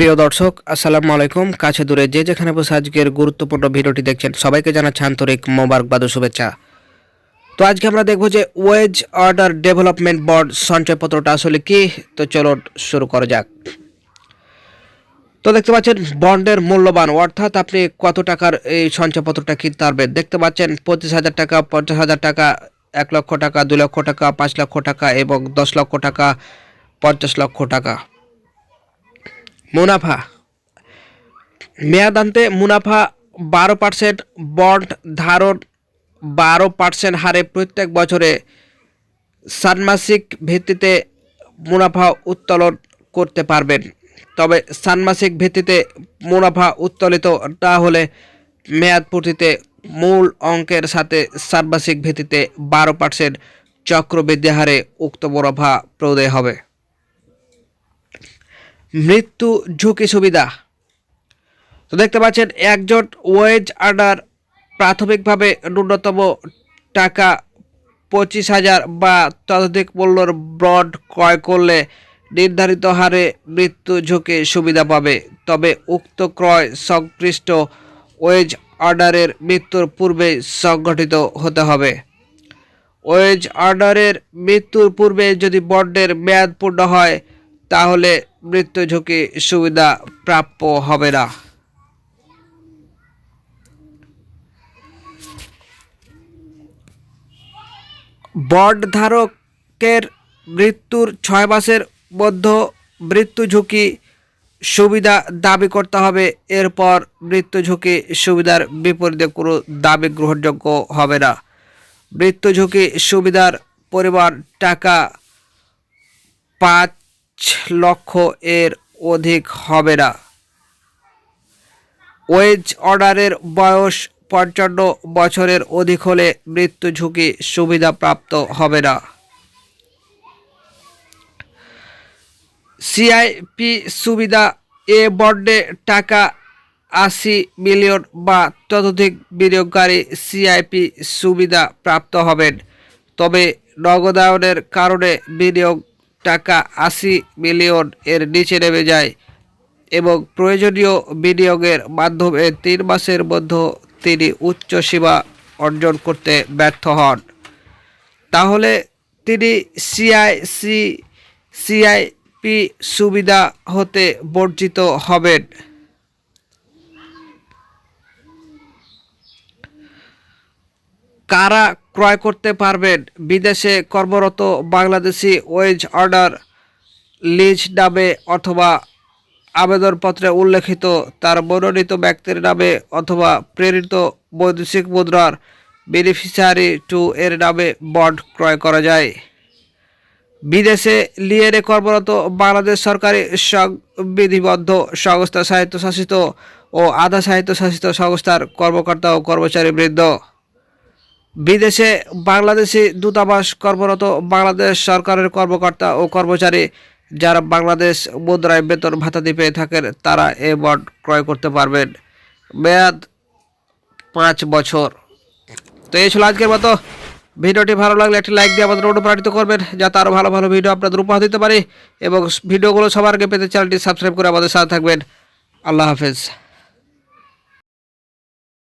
প্রিয় দর্শক, আসসালামু আলাইকুম। কাছে দূরে যে যেখানে বসে আজকের গুরুত্বপূর্ণ ভিডিওটি দেখছেন, সবাইকে জানাচ্ছি আন্তরিক মোবারকবাদ শুভেচ্ছা। তো আজকে আমরা দেখব যে ওয়েজ অর্ডার ডেভেলপমেন্ট বোর্ড সঞ্চয়পত্রটা আসলে কি? তো চলো শুরু করা যাক। তো দেখতে পাচ্ছেন, বন্ডের মূল্যবান, অর্থাৎ আপনি কত টাকার এই সঞ্চয়পত্রটা কিনতে পারবেন? দেখতে পাচ্ছেন, পঁচিশ হাজার টাকা, পঞ্চাশ হাজার টাকা, এক লক্ষ টাকা, দুই লক্ষ টাকা, পাঁচ লক্ষ টাকা এবং দশ লক্ষ টাকা, পঞ্চাশ লক্ষ টাকা। মুনাফা। মেয়াদান্তে মুনাফা বারো পার্সেন্ট, বন্ড ধারণ বারো পার্সেন্ট হারে প্রত্যেক বছরে ষান্মাসিক ভিত্তিতে মুনাফা উত্তোলন করতে পারবেন। তবে ষান্মাসিক ভিত্তিতে মুনাফা উত্তোলিত না হলে মেয়াদ পূর্তিতে মূল অঙ্কের সাথে ষান্মাসিক ভিত্তিতে বারো পার্সেন্ট চক্রবৃদ্ধি হারে উক্ত মুনাফা প্রদেয় হবে। মৃত্যু ঝুঁকি সুবিধা। তো দেখতে পাচ্ছেন একজন ওয়েজ আর্নার প্রাথমিকভাবে ন্যূনতম টাকা পঁচিশ হাজার বা ততোধিক মূল্যর ব্রড ক্রয় করলে নির্ধারিত হারে মৃত্যু ঝুঁকি সুবিধা পাবে। তবে উক্ত ক্রয় সংশ্লিষ্ট ওয়েজ অর্ডারের মৃত্যুর পূর্বে সংগঠিত হতে হবে। ওয়েজ অর্ডারের মৃত্যুর পূর্বে যদি বন্ডের মেয়াদ পূর্ণ হয় তাহলে মৃত্যু ঝুঁকি সুবিধা প্রাপ্য হবে না। বন্ড ধারকের মৃত্যুর ছয় মাসের মধ্যে মৃত্যু ঝুঁকি সুবিধা দাবি করতে হবে। এরপর মৃত্যু ঝুঁকি সুবিধার বিপরীতে কোনো দাবি গ্রহণযোগ্য হবে না। মৃত্যু ঝুঁকি সুবিধার পরিমাণ টাকা পাঁচ লক্ষ এর অধিক হবে না। ওয়েজ অর্ডারের বয়স পঞ্চান্ন বছরের অধিক হলে মৃত্যু ঝুঁকি সুবিধা প্রাপ্ত হবে না। সিআইপি সুবিধা এ বন্ডে টাকা আশি মিলিয়ন বা ততোধিক বিনিয়োগকারী সিআইপি সুবিধা প্রাপ্ত হবেন। তবে নগদায়নের কারণে বিনিয়োগ টাকা আশি মিলিয়ন এর নিচে নেমে যায় এবং প্রয়োজনীয় বিনিয়োগের মাধ্যমে তিন মাসের মধ্যে তিনি উচ্চ সীমা অর্জন করতে ব্যর্থ হন। তাহলে তিনি সিআইসি, সিআইপি সুবিধা হতে বর্জিত হবেন। কারা ক্রয় করতে পারবেন? বিদেশে কর্মরত বাংলাদেশি ওয়েজ অর্ডার লিজ নামে অথবা আবেদনপত্রে উল্লেখিত তার মনোনীত ব্যক্তির নামে অথবা প্রেরিত বৈদেশিক মুদ্রার বেনিফিশিয়ারি টু এর নামে বন্ড ক্রয় করা যায়। বিদেশে লিয়েনে কর্মরত বাংলাদেশ সরকারি সংবিধিবদ্ধ সংস্থা স্বায়ত্তশাসিত ও আধা স্বায়ত্তশাসিত সংস্থার কর্মকর্তা ও কর্মচারী বৃন্দ বিদেশে বাংলাদেশি দূতাবাস কর্মরত বাংলাদেশ সরকারের কর্মকর্তা ও কর্মচারী যারা বাংলাদেশ মুদ্রায় বেতন ভাতা দিয়ে পেয়ে থাকেন, তারা এ বন্ড ক্রয় করতে পারবেন। মেয়াদ পাঁচ বছর। তো এই ছিল আজকের মতো। ভিডিওটি ভালো লাগলে একটি লাইক দিয়ে আমাদের অনুপ্রাণিত করবেন, যাতে আরও ভালো ভালো ভিডিও আপনাদের উপহার দিতে পারি। এবং ভিডিওগুলো সবার আগে পেতে চ্যানেলটি সাবস্ক্রাইব করে আমাদের সাথে থাকবেন। আল্লাহ হাফেজ।